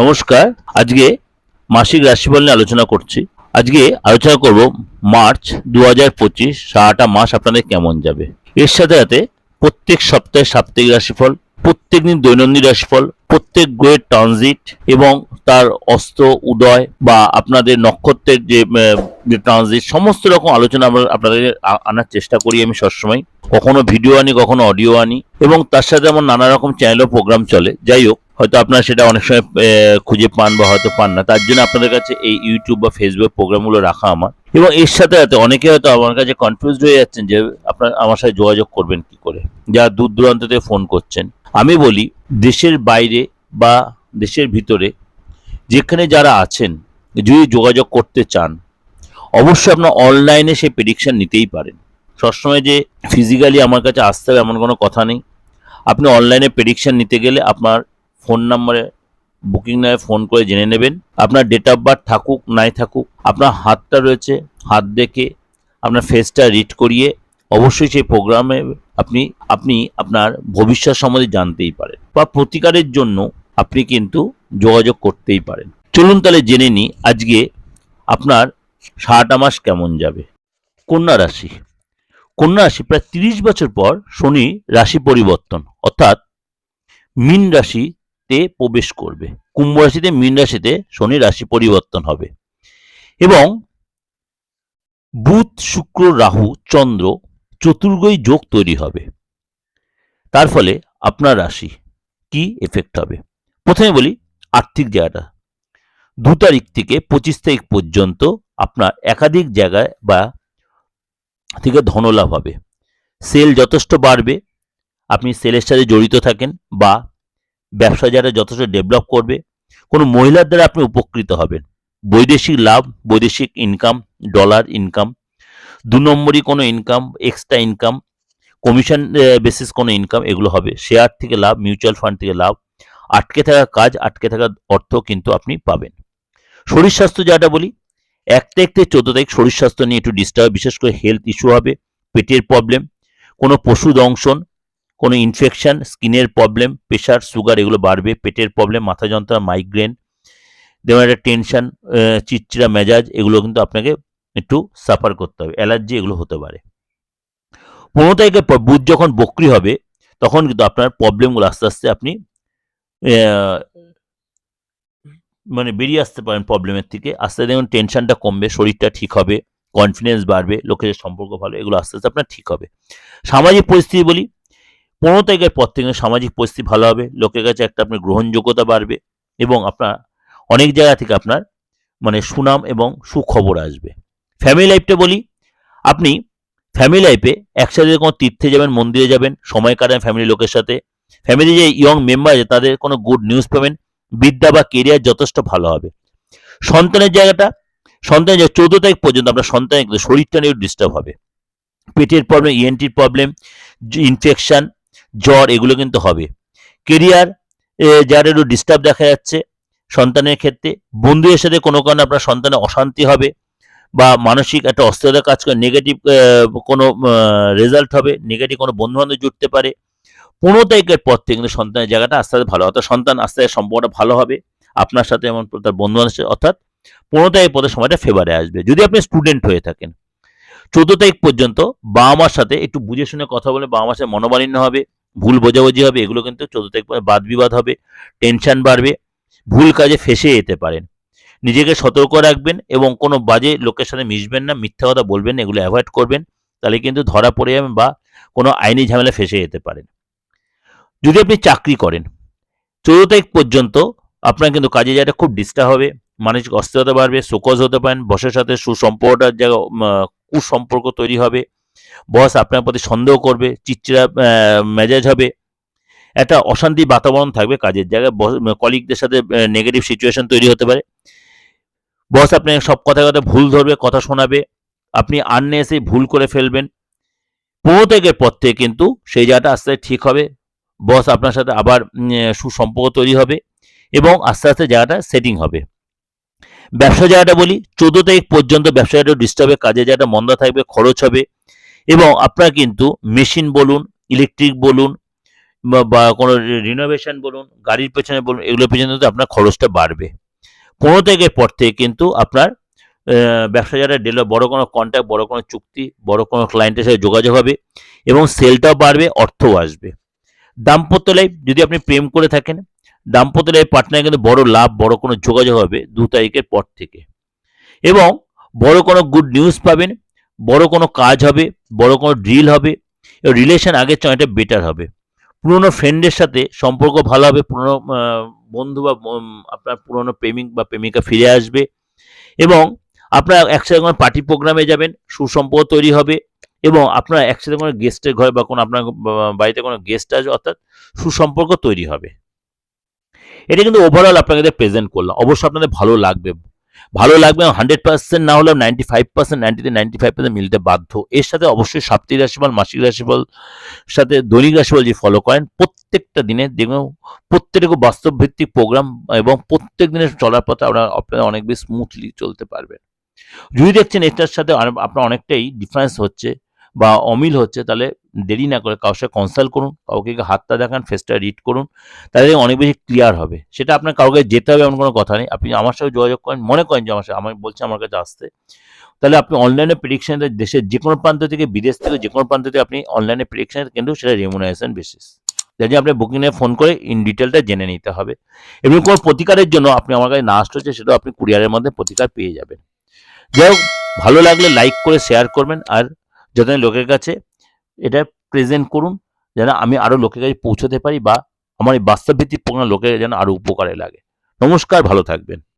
নমস্কার, আজকে মাসিক রাশিফল নিয়ে আলোচনা করছি। আজকে আলোচনা করব মার্চ দু হাজার পঁচিশ, সারাটা মাস আপনাদের কেমন যাবে? এর সাথে সাথে প্রত্যেক সপ্তাহে সাপ্তাহিক রাশিফল প্রত্যেক দিন দৈনন্দিন রাশিফল, প্রত্যেক গ্রহের ট্রানজিট এবং তার অস্ত উদয় বা আপনাদের নক্ষত্রের যে ট্রানজিট সমস্ত রকম আলোচনা আমরা আপনাদের আনার চেষ্টা করি আমি সবসময়। কখনো ভিডিও আনি, কখনো অডিও আনি এবং তার সাথে আমার নানা রকম চ্যানেল প্রোগ্রাম চলে। যাই হোক, হয়তো আপনারা সেটা অনেক সময় খুঁজে পান বা হয়তো পান না। তার জন্য আপনাদের কাছে এই ইউটিউব বা ফেসবুক প্রোগ্রামগুলো রাখা আমার। এবং এর সাথে সাথে অনেকে হয়তো আমার কাছে কনফিউজড হয়ে যাচ্ছেন যে, আপনার আমার সাথে যোগাযোগ করবেন কি করে? যারা দূর দূরান্ত থেকে ফোন করছেন। আমি বলি, দেশের বাইরে বা দেশের ভিতরে যেখানে যারা আছেন, যদি যোগাযোগ করতে চান, অবশ্যই আপনার অনলাইনে সেই প্রেডিকশান নিতেই পারেন। সবসময় যে ফিজিক্যালি আমার কাছে আসতে হবে এমন কোনো কথা নেই। আপনি অনলাইনে প্রেডিকশান নিতে গেলে আপনার ফোন নাম্বারে বুকিং নয় ফোন করে জেনে নেবেন। আপনার ডেট অফ বার্থ থাকুক, নাই থাকুক, আপনার হাতটা রয়েছে, হাত দেখে আপনার ফেসটা রিড করিয়ে অবশ্যই সেই প্রোগ্রামে আপনি আপনি আপনার ভবিষ্যৎ সম্বন্ধে জানতেই পারেন। বা প্রতিকারের জন্য আপনি কিন্তু যোগাযোগ করতেই পারেন। চলুন তাহলে জেনে নিই আজকে আপনার সারাটা মাস কেমন যাবে। কন্যা রাশি। কন্যা রাশি প্রায় তিরিশ বছর পর শনি রাশি পরিবর্তন, অর্থাৎ মীন রাশিতে প্রবেশ করবে। কুম্ভ রাশিতে, মীন রাশিতে শনি রাশি পরিবর্তন হবে। এবং বুধ, শুক্র, রাহু, চন্দ্র চতুর্গই যোগ তৈরি হবে। তার ফলে আপনার রাশি কি এফেক্ট হবে? প্রথমে বলি আর্থিক জায়গাটা। দু তারিখ থেকে পঁচিশ তারিখ পর্যন্ত আপনার একাধিক জায়গায় বা থেকে ধনলাভ হবে। সেল যথেষ্ট বাড়বে, আপনি সেলের সাথে জড়িত থাকেন বা ব্যবসা যারা যথেষ্ট ডেভেলপ করবে, কোনো মহিলার দ্বারা আপনি উপকৃত হবেন। বৈদেশিক লাভ, বৈদেশিক ইনকাম ডলার ইনকাম দু নম্বরই কোনো income extra income commission basis কোনো ইনকাম এগুলো হবে। শেয়ার থেকে লাভ মিউচুয়াল ফান্ড থেকে লাভ আটকে থাকা কাজ, আটকে থাকা অর্থ কিন্তু আপনি পাবেন। শরীর স্বাস্থ্য যেটা বলি এক থেকে চোদ্দ তারিখ শরীর স্বাস্থ্য নিয়ে একটু ডিস্টার্ব বিশেষ করে হেলথ ইস্যু হবে, পেটের প্রবলেম কোনো পশু দংশন, কোনো ইনফেকশন স্কিনের প্রবলেম প্রেশার সুগার এগুলো বাড়বে, পেটের প্রবলেম মাথা যন্ত্রণা মাইগ্রেন যেমন একটা টেনশন চিটচিরা মেজাজ, এগুলো কিন্তু আপনাকে একটু সাফার করতে হবে অ্যালার্জি এগুলো হতে পারে। পনেরো তারিখের পর বুধ যখন বক্রি হবে, তখন কিন্তু আপনার প্রবলেমগুলো আস্তে আস্তে আপনি মানে বেরিয়ে আসতে পারেন প্রবলেমের থেকে। আস্তে দেখুন টেনশনটা কমবে, শরীরটা ঠিক হবে কনফিডেন্স বাড়বে, লোকের সম্পর্ক ভালো, এগুলো আস্তে আস্তে আপনার ঠিক হবে। সামাজিক পরিস্থিতি বলি, পনেরো তারিখের পর থেকে সামাজিক পরিস্থিতি ভালো হবে, লোকের কাছে একটা আপনার গ্রহণযোগ্যতা বাড়বে এবং আপনার অনেক জায়গা থেকে আপনার মানে সুনাম এবং সুখবর আসবে। ফ্যামিলি লাইফটা বলি, আপনি ফ্যামিলি লাইফে একসাথে কোনো তীর্থে যাবেন, মন্দিরে যাবেন, সময় কাটান ফ্যামিলি লোকের সাথে ফ্যামিলি যে ইয়ং মেম্বার আছে, তাদের কোনো গুড নিউজ পাবেন বিদ্যা বা কেরিয়ার যথেষ্ট ভালো হবে। সন্তানের জায়গাটা, সন্তানের যে চৌদ্দ তারিখ পর্যন্ত আপনার সন্তানের শরীরটা নিয়ে ডিস্টার্ব হবে। পেটের প্রবলেম ইএনটির প্রবলেম ইনফেকশন জ্বর, এগুলো কিন্তু হবে। কেরিয়ার যার একটু ডিস্টার্ব দেখা যাচ্ছে সন্তানের ক্ষেত্রে, বন্ধুদের সাথে কোনো কারণে আপনার সন্তানের অশান্তি হবে বা মানসিক একটা অস্থিরতা কাজ করে নেগেটিভ কোনো রেজাল্ট হবে নেগেটিভ কোনো বন্ধু বান্ধব জুটতে পারে পনেরো তারিখের পর থেকে কিন্তু সন্তানের জায়গাটা আস্তে আস্তে ভালো অর্থাৎ সন্তান আস্তে আস্তে সম্পর্কটা ভালো হবে। আপনার সাথে এমন তার বন্ধু অর্থাৎ পনেরো তারিখ পরে সময়টা ফেভারে আসবে। যদি আপনি স্টুডেন্ট হয়ে থাকেন, চোদ্দ তারিখ পর্যন্ত বাবা মার সাথে একটু বুঝে শুনে কথা বলে বাবা মার সাথে মনোমালিন্য হবে, ভুল বোঝাবুঝি হবে, এগুলো কিন্তু চোদ্দ তারিখ পরে বাদ বিবাদ হবে টেনশন বাড়বে, ভুল কাজে ফেসে যেতে পারেন। নিজেকে সতর্ক রাখবেন এবং কোনো বাজে লোকের সাথে মিশবেন না, মিথ্যা কথা বলবেন এগুলো অ্যাভয়েড করবেন, তাহলে কিন্তু ধরা পড়ে যাবেন বা কোনো আইনি ঝামেলা ফেসে যেতে পারেন। যদি আপনি চাকরি করেন, চৌদ্দ তারিখ পর্যন্ত আপনার কিন্তু কাজে জায়গাটা খুব ডিস্টার্ব হবে, মানসিক অস্থিরতা বাড়বে, শোকজ হতে পারেন, বসের সাথে সুসম্পর্কটার জায়গা কুসম্পর্ক তৈরি হবে, বস আপনার প্রতি সন্দেহ করবে চিচ্চিরা মেজাজ হবে, একটা অশান্তি বাতাবরণ থাকবে কাজের জায়গায় কলিগদের সাথে নেগেটিভ সিচুয়েশন তৈরি হতে পারে। বস আপনি সব কথা কথা ভুল ধরবে, কথা শোনাবে, আপনি আননে এসে ভুল করে ফেলবেন। পনেরো তারিখের পর থেকে কিন্তু সেই জায়গাটা আস্তে ঠিক হবে বস আপনার সাথে আবার সুসম্পর্ক তৈরি হবে এবং আস্তে আস্তে জায়গাটা সেটিং হবে। ব্যবসা জায়গাটা বলি, চোদ্দ তারিখ পর্যন্ত ব্যবসা জায়গাটা ডিস্টার্বে কাজে জায়গাটা মন্দা থাকবে, খরচ হবে এবং আপনার কিন্তু মেশিন বলুন ইলেকট্রিক বলুন, বা- কোনো রিনোভেশন বলুন, গাড়ির পেছনে বলুন, এগুলোর পেছনে তো আপনার খরচটা বাড়বে। পনেরো তারিখের পর থেকে কিন্তু আপনার ব্যবসা যারা ডেলো বড় কোনো কন্ট্যাক্ট বড় কোনো চুক্তি, বড় কোনো ক্লায়েন্টের সাথে যোগাযোগ হবে এবং সেলটাও বাড়বে, অর্থও আসবে। দাম্পত্য লাইফ যদি আপনি প্রেম করে থাকেন, দাম্পত্য লাইফ পার্টনার কিন্তু বড় লাভ, বড় কোনো যোগাযোগ হবে দু তারিখের পর থেকে। এবং বড় কোনো গুড নিউজ পাবেন, বড় কোনো কাজ হবে, বড় কোনো ড্রিল হবে, এবং রিলেশন আগের অনেকটা বেটার হবে। পুরনো ফ্রেন্ডের সাথে সম্পর্ক ভালো হবে, পুরনো বন্ধু বা আপনার পুরনো প্রেমিক বা প্রেমিকা ফিরে আসবে। এবং আপনার একসাথে পার্টি প্রোগ্রামে যাবেন, সুসম্পর্ক তৈরি হবে এবং আপনার একসাথে কোনো গেস্টের ঘরে বা কোনো আপনার বাড়িতে কোনো গেস্ট আসবে, অর্থাৎ সুসম্পর্ক তৈরি হবে। এটা কিন্তু ওভারঅল আপনাদের প্রেজেন্ট করলাম, অবশ্যই আপনাদের ভালো লাগবে। ভালো লাগবে হান্ড্রেড পার্সেন্ট না হলেও নাইনটি ফাইভ পার্সেন্ট নাইনটিতে নাইনটি ফাইভ পার্সেন্ট মিলতে বাধ্য। এর সাথে অবশ্যই সাপ্তাহিক রাশিফল, মাসিক রাশিফল, সাথে দৈনিক রাশিফল যে ফলো করেন, প্রত্যেকটা দিনে দেখবেন প্রত্যেকটা খুব বাস্তব ভিত্তিক প্রোগ্রাম এবং প্রত্যেক দিনের চলার পথে আপনারা আপনারা অনেক বেশি স্মুথলি চলতে পারবেন যদি দেখছেন এটার সাথে আপনার অনেকটাই ডিফারেন্স হচ্ছে বা অমিল হচ্ছে, তাহলে দেরি না করে কারোর সাথে কনসাল্ট করুন, কাউকে হাতটা দেখান ফেসটা রিড করুন, তাহলে অনেক বেশি ক্লিয়ার হবে। সেটা আপনার কাউকে যেতে হবে এমন কোনো কথা নেই। আপনি আমার সাথে যোগাযোগ করেন, মনে করেন যে আমার সাথে, আমি বলছি আমার কাছে আসতে। তাহলে আপনি অনলাইনে প্রেডিকশন দেশের যে কোনো প্রান্ত থেকে, বিদেশ থেকে যে কোনো প্রান্ত থেকে আপনি অনলাইনে প্রেডিকশন কিন্তু সেটা রেমুনারেশন বেসিস যাতে আপনি বুকিংয়ে ফোন করে ইন ডিটেলটা জেনে নিতে হবে। এবং কোনো প্রতিকারের জন্য আপনি আমার কাছে না হচ্ছে, সেটাও আপনি কুরিয়ারের মধ্যে প্রতিকার পেয়ে যাবেন। যাই হোক, ভালো লাগলে লাইক করে শেয়ার করবেন, আর যাতে লোকের কাছে এটা প্রেজেন্ট করুন, যেন আমি আরও লোকের কাছে পৌঁছতে পারি বা আমার এই বাস্তবভিত্তিক প্রোগ্রাম লোকের যেন আরও উপকারে লাগে। নমস্কার, ভালো থাকবেন।